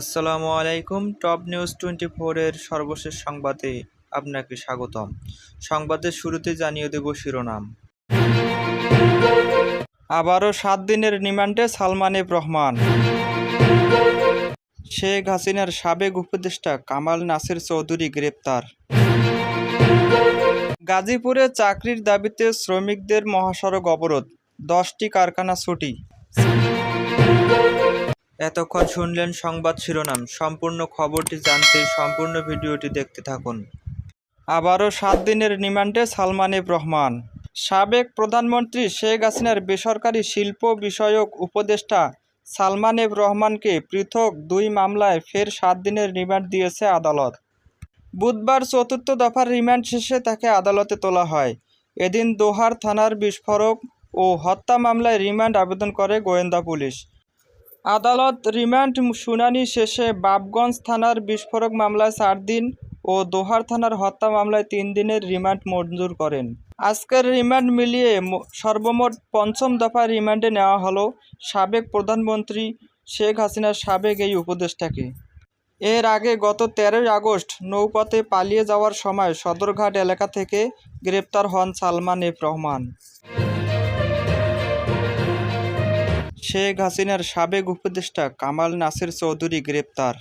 আসসালামু আলাইকুম, top news twenty ফোরের সর্বশেষ সংবাদে আপনাকে স্বাগতম। সংবাদের শুরুতে জানিয়ে দেব শিরোনাম। আবারও সাত দিনের রিমান্ডে সালমান এফ রহমান। শেখ হাসিনার সাবেক উপদেষ্টা কামাল নাসির চৌধুরী গ্রেপ্তার। গাজীপুরে চাকরির দাবিতে শ্রমিকদের মহাসড়ক অবরোধ, দশটি কারখানা ছুটি। এতক্ষণ শুনলেন সংবাদ শিরোনাম। সম্পূর্ণ খবরটি জানতে সম্পূর্ণ ভিডিওটি দেখতে থাকুন। আবারও সাত দিনের রিমান্ডে সালমান এফ রহমান। সাবেক প্রধানমন্ত্রী শেখ হাসিনার বেসরকারি শিল্প বিষয়ক উপদেষ্টা সালমান এফ রহমানকে পৃথক দুই মামলায় ফের সাত দিনের রিমান্ড দিয়েছে আদালত। বুধবার চতুর্থ দফার রিমান্ড শেষে তাকে আদালতে তোলা হয়। এদিন দোহার থানার বিস্ফোরক ও হত্যা মামলায় রিমান্ড আবেদন করে গোয়েন্দা পুলিশ। আদালত রিমান্ড শুনানি শেষে বাবগঞ্জ থানার বিস্ফোরক মামলায় চার দিন ও দোহার থানার হত্যা মামলায় তিন দিনের রিমান্ড মঞ্জুর করেন। আজকের রিমান্ড মিলিয়ে সর্বমোট পঞ্চম দফা রিমান্ডে নেওয়া হলো সাবেক প্রধানমন্ত্রী শেখ হাসিনার সাবেক এই উপদেষ্টাকে। এর আগে গত তেরোই আগস্ট নৌপথে পালিয়ে যাওয়ার সময় সদরঘাট এলাকা থেকে গ্রেপ্তার হন সালমান এফ রহমান। শেখ হাসিনার সাবেক উপদেষ্টা কামাল নাসির চৌধুরী গ্রেপ্তার।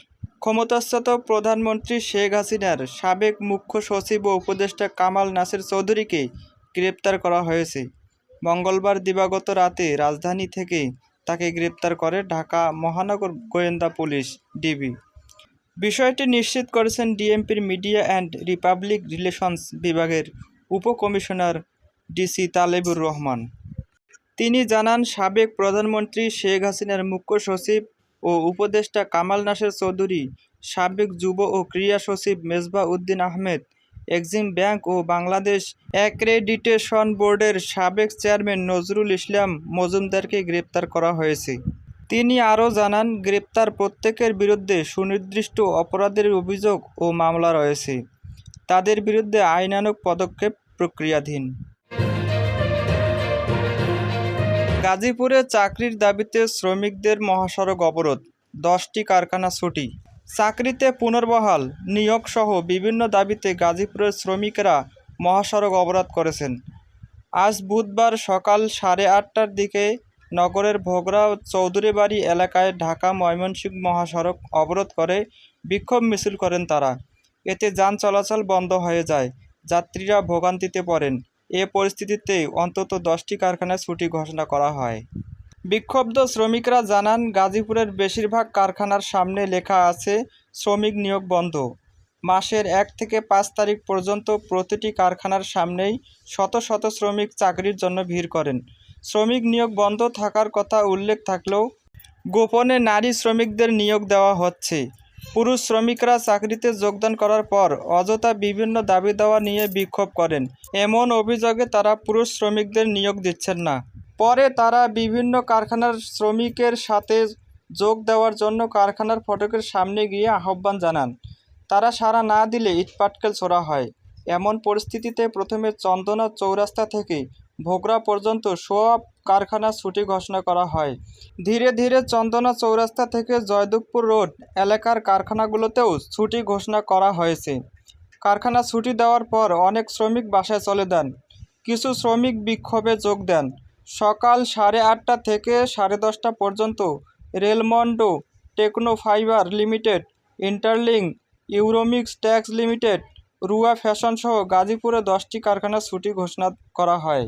ক্ষমতাচ্যুত প্রধানমন্ত্রী শেখ হাসিনার সাবেক মুখ্য সচিব ও উপদেষ্টা কামাল নাসির চৌধুরীকে গ্রেপ্তার করা হয়েছে। মঙ্গলবার দিবাগত রাতে রাজধানী থেকে তাকে গ্রেপ্তার করে ঢাকা মহানগর গোয়েন্দা পুলিশ, ডিবি। বিষয়টি নিশ্চিত করেছেন ডিএমপির মিডিয়া অ্যান্ড রিপাবলিক রিলেশনস বিভাগের উপকমিশনার ডিসি তালেবুর রহমান। তিনি জানান, সাবেক প্রধানমন্ত্রী শেখ হাসিনার মুখ্য সচিব ও উপদেষ্টা কামাল নাসের চৌধুরী, সাবেক যুব ও ক্রীড়া সচিব মেজবা উদ্দিন আহমেদ, এক্সিম ব্যাংক ও বাংলাদেশ অ্যাক্রেডিটেশন বোর্ডের সাবেক চেয়ারম্যান নজরুল ইসলাম মজুমদারকে গ্রেপ্তার করা হয়েছে। তিনি আরও জানান, গ্রেপ্তার প্রত্যেকের বিরুদ্ধে সুনির্দিষ্ট অপরাধের অভিযোগ ও মামলা রয়েছে। তাদের বিরুদ্ধে আইনানুগ পদক্ষেপ প্রক্রিয়াধীন। গাজীপুরে চাকরির দাবিতে শ্রমিকদের মহাসড়ক অবরোধ, দশটি কারখানা ছুটি। চাকরিতে পুনর্বহাল, নিয়োগসহ বিভিন্ন দাবিতে গাজীপুরের শ্রমিকেরা মহাসড়ক অবরোধ করেছেন। আজ বুধবার সকাল সাড়ে আটটার দিকে নগরের ভোগড়া চৌধুরীবাড়ি এলাকায় ঢাকা ময়মনসিংহ মহাসড়ক অবরোধ করে বিক্ষোভ মিছিল করেন তারা। এতে যান চলাচল বন্ধ হয়ে যায়, যাত্রীরা ভোগান্তিতে পড়েন। এ পরিস্থিতিতে অন্তত দশটি কারখানায় ছুটি ঘোষণা করা হয়। বিক্ষুব্ধ শ্রমিকরা জানান, গাজীপুরের বেশিরভাগ কারখানার সামনে লেখা আছে, শ্রমিক নিয়োগ বন্ধ। মাসের এক থেকে পাঁচ তারিখ পর্যন্ত প্রতিটি কারখানার সামনেই শত শত শ্রমিক চাকরির জন্য ভিড় করেন। শ্রমিক নিয়োগ বন্ধ থাকার কথা উল্লেখ থাকলেও গোপনে নারী শ্রমিকদের নিয়োগ দেওয়া হচ্ছে। পুরুষ শ্রমিকরা চাকরিতে যোগদান করার পর অযথা বিভিন্ন দাবি দেওয়া নিয়ে বিক্ষোভ করেন। এমন অভিযোগে তারা পুরুষ শ্রমিকদের নিয়োগ দিচ্ছেন না। পরে তারা বিভিন্ন কারখানার শ্রমিকের সাথে যোগ দেওয়ার জন্য কারখানার ফটকের সামনে গিয়ে আহ্বান জানান। তারা সাড়া না দিলে ইটপাটকেল ছোড়া হয়। এমন পরিস্থিতিতে প্রথমে চন্দনা চৌরাস্তা থেকে ভোগড়া পর্যন্ত সব কারখানা ছুটি ঘোষণা করা হয়। ধীরে ধীরে চন্দনা চৌরাস্তা থেকে জয়দেবপুর রোড এলাকার কারখানাগুলোতেও ছুটি ঘোষণা করা হয়েছে। কারখানা ছুটি দেওয়ার পর অনেক শ্রমিক বাসায় চলে দেন কিছু শ্রমিক বিক্ষোভে যোগ দেন। সকাল সাড়ে আটটা থেকে সাড়ে দশটা পর্যন্ত রেলমন্ডো টেকনো ফাইবার লিমিটেড ইন্টারলিং ইউরোমিক্স ট্যাক্স লিমিটেড, রুয়া ফ্যাশন সহ গাজীপুরে দশটি কারখানা ছুটি ঘোষণা করা হয়।